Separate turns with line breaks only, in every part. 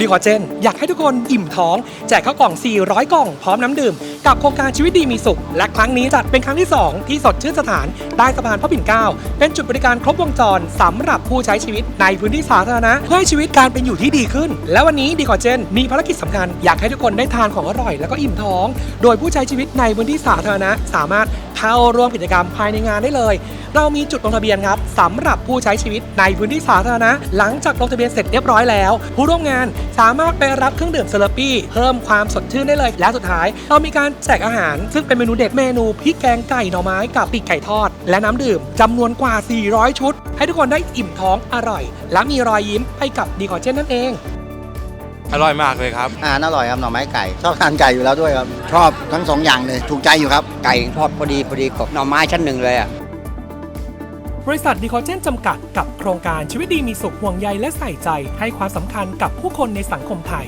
ดีคอเจน อยากให้ทุกคนอิ่มท้อง แจกข้าวกล่อง 400 กล่อง พร้อมน้ำดื่ม กับโครงการชีวิตดีมีสุข และครั้งนี้จัดเป็นครั้งที่ 2 ที่สดชื่นสถานใต้สะพานพระปิ่นเกล้าเป็นจุดบริการครบวงจรสำหรับผู้ใช้ชีวิตในพื้นที่สาธารณะ เพื่อให้ชีวิตการเป็นอยู่ที่ดีขึ้น และวันนี้ดีคอเจน มีภารกิจสำคัญอยากให้ทุกคนได้ทานของอร่อย แล้วก็อิ่มท้อง โดยผู้ใช้ชีวิตในพื้นที่สาธารณะ สามารถเข้าร่วมกิจกรรมภายในงานได้เลย เรามีจุดลงทะเบียนครับสำหรับผู้ใช้ชีวิตในพื้นที่สาธารณะ หลังจากลงทะเบียนเสร็จเรียบร้อยแล้ว ผู้ร่วมงาน สามารถไปรับเครื่องดื่มเซเลปี้เพิ่มความสดชื่นได้เลยและสุดท้าย เรามีการแจกอาหาร ซึ่งเป็นเมนูเด็ดเมนูพริกแกงไก่หน่อไม้กับปีกไก่ทอด และน้ำดื่มจำนวนกว่า 400 ชุด ให้ทุกคนได้อิ่มท้องอร่อย และมีรอยยิ้มให้กับดีคอเจนนั่นเอง
อร่อยมากเลยครับ
อาหารอร่อยครับหน่อไม้ไก่ ชอบทานไก่อยู่แล้วด้วยครับ ชอบทั้งสองอย่างเลย ถูกใจอยู่ครับ
ไก่ทอดพอดีพอดีกับหน่อไม้ชั้นหนึ่งเลยอะ
บริษัทดีคอเจนจำกัดกับโครงการชีวิตดีมีสุขห่วงใยและใส่ใจให้ความสำคัญกับผู้คนในสังคมไทย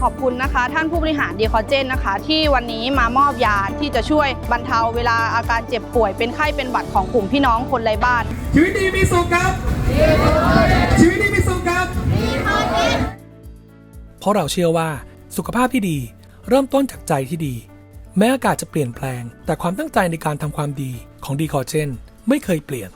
ขอบคุณนะคะ ท่านผู้บริหารดีคอเจนนะคะ ที่วันนี้มามอบยาที่จะช่วยบรรเทาเวลาอาการเจ็บป่วยเป็นไข้เป็นหวัดของกลุ่มพี่น้องคนไร้บ้าน
ชีวิตดีมีสุขครับ ชีวิตดีมีสุขครับเพราะเราเชื่อว่าสุขภาพที่ดี เริ่มต้นจากใจที่ดี แม้อากาศจะเปลี่ยนแปลง แต่ความตั้งใจในการทำความดีของดีคอเจนไม่เคยเปลี่ยน